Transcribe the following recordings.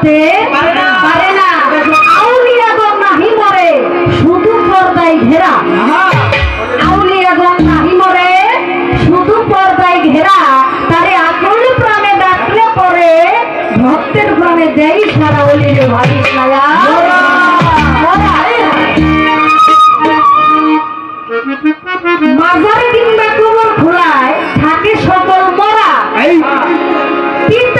মরতে পারে না। না। আউলিয়াগণ নাহি মরে শুধু পর্দায় ঘেরা। আউলিয়াগণ নাহি মরে শুধু পর্দায় ঘেরা। তারে আকল প্রাণে ডাকলে পরে ভক্তের প্রাণে দেই সারা অলিরে ভাই ছায়া। মাজারে কিংবা কবর খোলায় থাকে সকল মরা। পিতা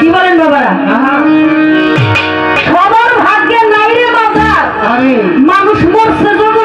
কি বলেন বাবারা? খবর ভাগ্যে মানুষ মরছে জন্য